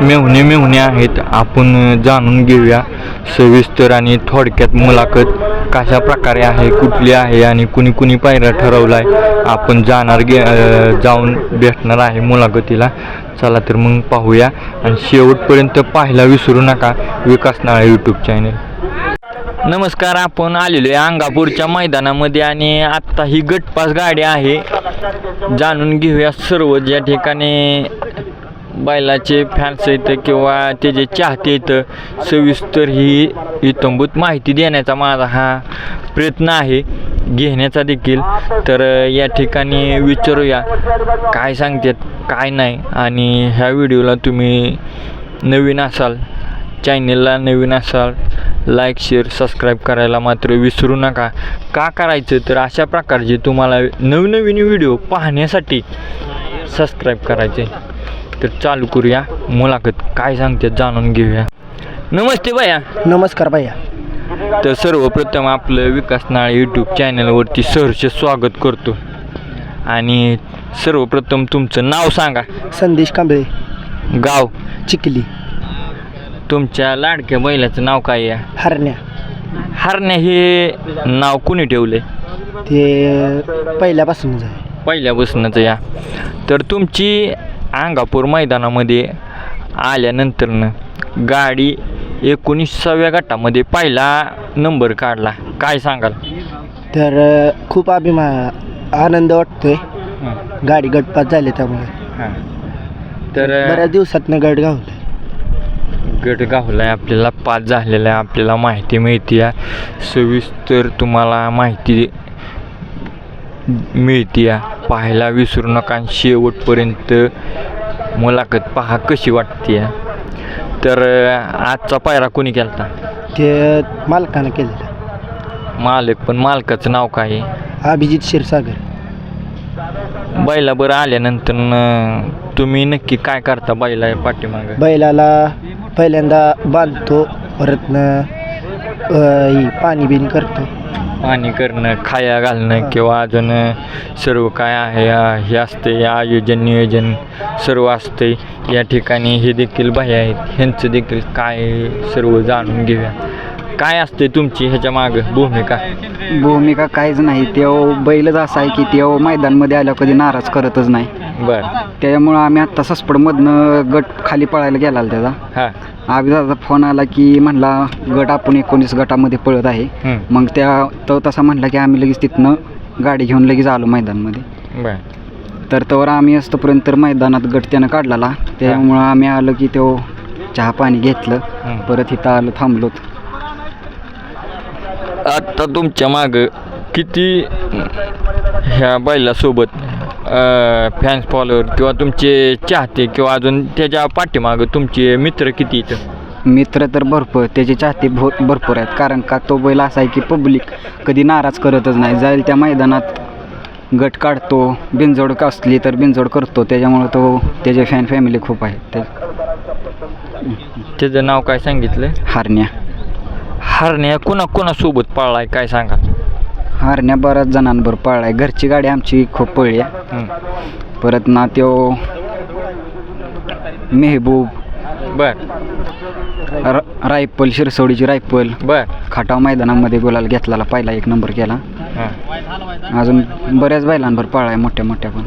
मेहुणे मेहुणे आहेत. आपण जाणून घेऊया सविस्तर आणि थोडक्यात मुलाखत कशा प्रकारे आहे कुठली आहे आणि कुणी कुणी पायऱ्या ठरवला आहे आपण जाणार गे जाऊन भेटणार आहे मुलाखतीला. चला तर मग पाहूया. आणि शेवटपर्यंत पाहायला विसरू नका विकास नाळे यूट्यूब चॅनल नमस्कार आपण आलेलो आहे अंगापूरच्या मैदानामध्ये आणि आत्ता ही गटपास गाडी आहे. जाणून घेऊया सर्व ज्या ठिकाणी बैलाचे फॅन्स येतं किंवा त्याचे चाहते येतं सविस्तर ही इतंभूत माहिती देण्याचा माझा हा प्रयत्न आहे. घेण्याचा देखील. तर या ठिकाणी विचारूया काय सांगतात काय नाही. आणि ह्या व्हिडिओला तुम्ही नवीन असाल चॅनेलला नवीन असाल लाईक शेअर सबस्क्राईब करायला मात्र विसरू नका. का करायचं? तर अशा प्रकारचे तुम्हाला नवनवीन व्हिडिओ पाहण्यासाठी सबस्क्राईब करायचे. तर चालू करूया. मुलाखत काय सांगतात जाणून घेऊया. नमस्ते भैया. नमस्कार भैया. तर सर्वप्रथम आपलं विकास नाळ यूट्यूब चॅनलवरती सहर्ष स्वागत करतो. आणि सर्वप्रथम तुमचं नाव सांगा. संदेश कांबळे. गाव. चिखली. तुमच्या लाडक्या बैलाचं नाव काय आहे? हरण्या. हरण्या हे नाव कुणी ठेवले ते पहिल्यापासूनच आहे. पहिल्यापासूनच या तर तुमची अंगापूर मैदानामध्ये आल्यानंतरनं गाडी एकोणीसाव्या गटामध्ये पहिला नंबर काढला. काय सांगाल? तर खूप अभिमान आनंद वाटतोय. गाडी गटपात झाले त्यामुळे. हां. तर बऱ्याच दिवसातनं गट गावलं गट गावला आहे आपल्याला पास झालेला आहे आपल्याला माहिती मिळते आहे सविस्तर तुम्हाला माहिती मिळते पाहायला विसरू नका आणि शेवटपर्यंत मुलाखत पहा कशी वाटते तर आजचा पायरा कोणी केला ते मालकानं केलेलं. मालक पण मालकाचं नाव काय? आहे अभिजित क्षीरसागर. बैला बरं आल्यानंतर न तुम्ही नक्की काय करता बैला पाठीमागं? बैलाला पहिल्यांदा बांधतो परतनं अ, ही पाणी बिन करतो. पाणी करणं खाया घालणं किंवा अजून सर्व काय आहे हे असते आयोजन नियोजन सर्व असते. या ठिकाणी हे देखील बाह्य आहेत. ह्यांचं देखील काय सर्व जाणून घेऊया. काय असते तुमची ह्याच्या मागं? भूमिका? भूमिका काहीच नाही. तेव्हा बैलच असा आहे की तेव्हा मैदानमध्ये आल्यावर कधी नाराज करतच नाही. बर. त्याच्यामुळं आम्ही आत्ता सस्पडमधनं गट खाली पळायला गेला त्याचा. हां. अभिदाचा फोन आला की म्हणला गट आपण एकोणीस गटामध्ये पळत आहे. मग त्या तो तसा म्हणला की आम्ही लगेच तिथनं गाडी घेऊन लगेच आलो मैदानमध्ये. बर. तर तवर आम्ही असतोपर्यंत तर मैदानात गट त्यानं काढलेला. त्यामुळं आम्ही आलो की तो चहा पाणी घेतलं. हं. परत इथं आलो थांबलोत. आत्ता तुमच्या मागं किती ह्या बैलासोबत फॅन्स फॉलोअर किंवा तुमचे चाहते किंवा अजून त्याच्या पाठीमागं तुमचे मित्र किती इथं मित्र तर भरपूर त्याचे चाहते भो भरपूर आहेत. कारण का तो बैल असा आहे की पब्लिक कधी नाराज करतच नाही. जाईल त्या मैदानात गट काढतो बिनजोड असली तर बिनजोड करतो. त्याच्यामुळं तो त्याचे फॅन फॅमिली खूप आहे ते त्याचं नाव काय सांगितलं? हारण्या हरण्या कोणा कोणासोबत पळलाय? काय सांगा? हारण्या बऱ्याच जणांबरोबर पळलाय. घरची गाडी आमची खूप पळली. आहे. परत ना त्यो मेहबूब. बर. र रायफल शिरसोडीची रायफल बर. खाटाव मैदानामध्ये गुलाल घेतलेला पहिला एक नंबर केला. अजून बऱ्याच बैलांवर पळाय मोठ्या मोठ्या पण.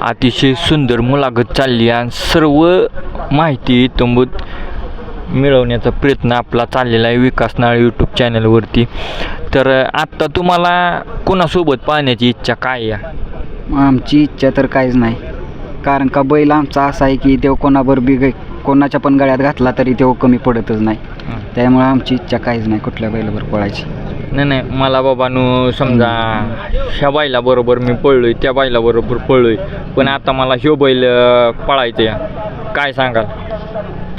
अतिशय सुंदर मुलाखत चालली आणि सर्व माहिती तंबूत मिळवण्याचा प्रयत्न आपला चाललेला आहे विकास नाळ यूट्यूब चॅनलवरती तर आत्ता तुम्हाला कोणासोबत पाहण्याची इच्छा काय आहे? आमची इच्छा तर काहीच नाही. कारण का बैल आमचा असा आहे की तो कोणाबर बी ग- कोणाच्या पण गळ्यात घातला तरी तो कमी पडतच नाही. त्यामुळे आमची इच्छा काहीच नाही कुठल्या बैलावर पळायची. नाही नाही मला बाबांनो समजा ह्या बैला बरोबर मी पळलोय त्या बैला बरोबर पळलोय. पण आता मला ह्यो बैल अं, पळायचं काय सांगाल?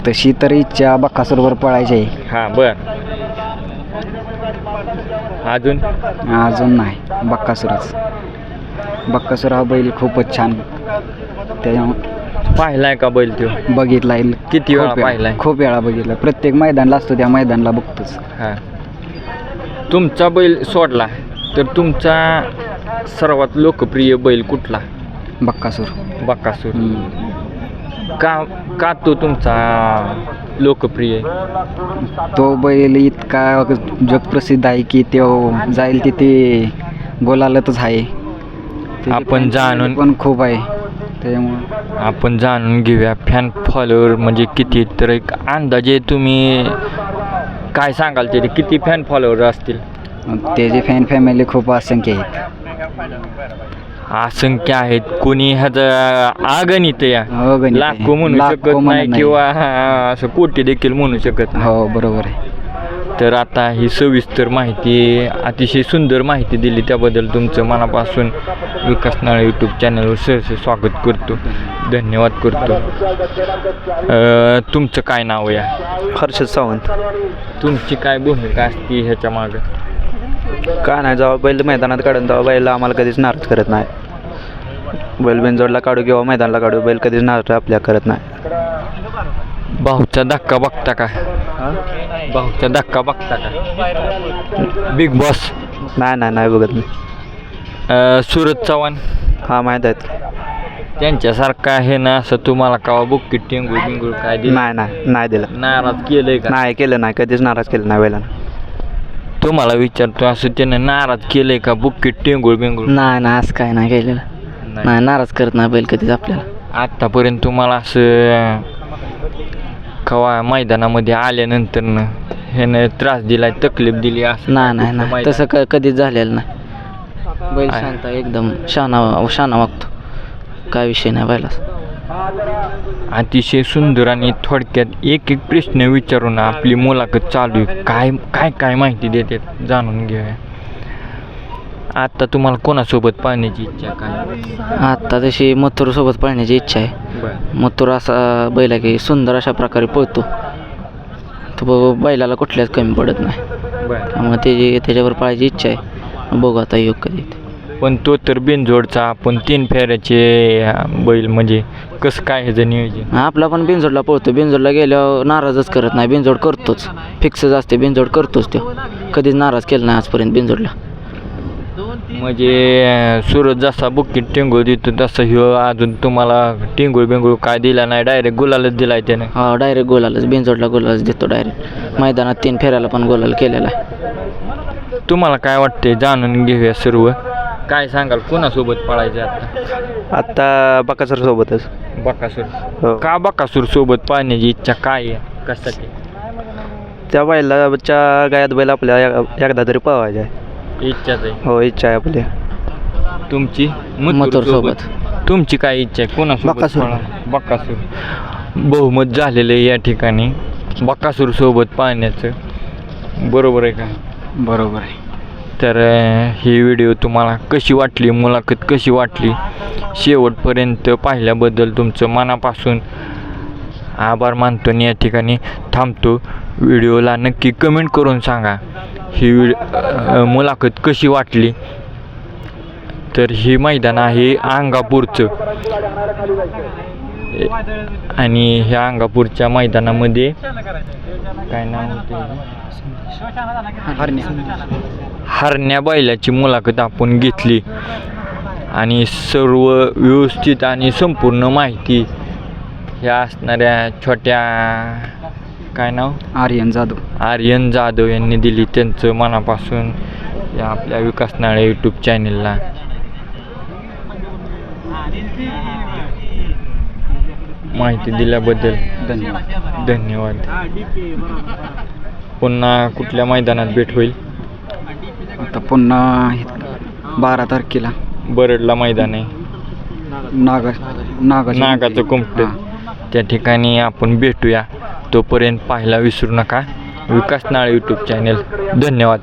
तशी तर इच्छा बक्कासूरवर पळायची आहे. हां बर. अजून? अजून नाही. बक्कासूरच. बक्कासूर हा बैल खूपच छान. त्याच्यामुळे पाहिलाय का बैल तो? बघितलाय किती वेळा खूप पाहिलाय? खूप वेळा बघितला. प्रत्येक मैदानला असतो त्या मैदानला बघतोच. हां. तुमचा बैल सोडला तर तुमचा सर्वात लोकप्रिय बैल कुठला? बक्कासूर. बक्कासूर. हम्म. का का तो तुमचा लोकप्रिय? तो बैल इतका जगप्रसिद्ध आहे की तो जाईल तिथे बोलायलाच आहे. त्याची आपण जाणून- पण खूप आहे. त्याच्यामुळं. आपण जाणून घेऊया फॅन फॉलोअर म्हणजे किती तर एक अंदाजे तुम्ही काय सांगाल ते किती फॅन फॉलोअर असतील? त्याची फॅन फॅमिली खूप असंख्य आहेत. असंख्य आहेत. कोणी ह्याचं आगणित या. अगणित आहे. लाखो म्हणू लाखो शकत म्हणत नाही नाही. किंवा हा, असं कोटी देखील म्हणू शकत नाही. हो बरोबर आहे. तर आता ही सविस्तर माहिती अतिशय सुंदर माहिती दिली. त्याबद्दल तुमचं मनापासून विकास नाळे यूट्यूब चॅनलवर सहर्ष स्वागत करतो. धन्यवाद करतो. अं, तुमचं काय नाव या? हर्षद सावंत. तुमची काय भूमिका असते ह्याच्या मागं? काय नाही जेव्हा बैल मैदानात काढून तेव्हा बैल आम्हाला कधीच नाराज करत नाही. बैल बिनजोडला काढू किंवा मैदानाला काढू बैल कधीच नाराज आपल्या करत नाही. भाऊचा धक्का बघता का? भाऊचा धक्का बघता का? बिग बॉस नाही नाही नाही बघत मी. सूरज चव्हाण. हा माहीत आहेत. त्यांच्यासारखं आहे ना असं तुम्हाला कावा बुक्की टेंगूळ बिंगूळ काय दिलं? नाही नाही नाही दिलं. नाराज केलंय का? नाही केलं नाही. कधीच नाराज केलं नाही बैलानं. तुम्हाला विचारतो असं त्यानं नाराज केलंय का बुक्की टेंगूळ बिंगूळ नाही नाही असं काय नाही केलेलं. नाही. नाराज करत नाही बैल कधीच आपल्याला. आत्तापर्यंत तुम्हाला असं कवा मैदानामध्ये आल्यानंतर न ह्यानं त्रास दिलाय तकलीफ दिली असं नाही नाही तसं क कधीच झालेलं नाही. बैल आहे. शांत आहे, एकदम शाना शाना वागतो. काय विषय नाही बैला अतिशय सुंदर आणि थोडक्यात एक एक प्रश्न विचारून आपली मुलाखत चालू आहे. काय काय काय माहिती देतात जाणून घेऊया. आता तुम्हाला कोणासोबत पाहण्याची इच्छा काय? आत्ता तशी मथुरसोबत पळण्याची इच्छा आहे. मथुर असा बैल आहे की सुंदर अशा प्रकारे पळतो. तो बैलाला कुठल्याच कमी पडत नाही. त्यामुळे त्याची त्याच्यावर पळायची इच्छा आहे. बघू आता योग कधी. पण तो तर बिनजोडचा आपण तीन फेऱ्याचे बैल म्हणजे कसं काय ह्याचं नियोजन? आपला पण बिनजोडला पळतो. बिनजोडला गेल्यावर नाराजच करत नाही. बिनजोड करतोच. फिक्सच असते. बिनजोड करतोच तो. कधीच नाराज केला नाही आजपर्यंत बिनजोडला. म्हणजे सूरज जसा बुक्कीत टेंगूळ देतो तसं ह्यो अजून तुम्हाला टेंगूळ बिंगूळ काय दिला नाही. डायरेक्ट गुलालच दिलाय त्यानं. हा डायरेक्ट गोलालाच बिनजोडला गोलालाच देतो डायरेक्ट मैदानात तीन फेऱ्याला पण गोलाला केलेला आहे. तुम्हाला काय वाटते जाणून घेऊया सर्व काय सांगाल? कोणासोबत पळायचे आता? आत्ता बकासर सोबतच. बकासूर. हो. का बकासूर सोबत पाहण्याची इच्छा काय आहे? कशासाठी? त्या बैलाच्या गायात बैल आपल्या एक- एकदा तरी पळवायचा आहे इच्छाच आहे. हो इच्छा आहे आपली. तुमची? मथुर सोबत तुमची काय इच्छा आहे? कोणासोबत? बकासूर. पळा? बकासूर बहुमत झालेलं आहे या ठिकाणी. बकासूर सोबत पाहण्याचं. बरोबर आहे का? बरोबर आहे. तर अं, ही व्हिडिओ तुम्हाला कशी वाटली? मुलाखत कशी वाटली? शेवटपर्यंत पाहिल्याबद्दल तुमचं मनापासून आभार मानतो. आणि या ठिकाणी थांबतो. व्हिडिओला नक्की कमेंट करून सांगा. ही व्हिड अं, मुलाखत कशी वाटली? तर हे मैदान आहे अंगापूरचं. आणि ह्या अंगापूरच्या मैदानामध्ये काय नाव होतं? हरण्या बैलाची मुलाखत आपण घेतली. आणि सर्व व्यवस्थित आणि संपूर्ण माहिती ह्या असणाऱ्या छोट्या काय नाव? आर्यन जाधव. आर्यन जाधव यांनी दिली त्यांचं मनापासून या आपल्या विकास नाळे यूट्यूब चॅनेलला माहिती दिल्याबद्दल धन्यवाद. धन्यवाद. पुन्हा कुठल्या मैदानात भेट होईल? आता पुन्हा हे- बारा तारखेला. बरडला मैदान आहे. नागा नागाची नागाचं कुंपट हां. त्या ठिकाणी आपण भेटूया. तोपर्यंत पाहायला विसरू नका. विकास नाळे यूट्यूब चॅनेल धन्यवाद.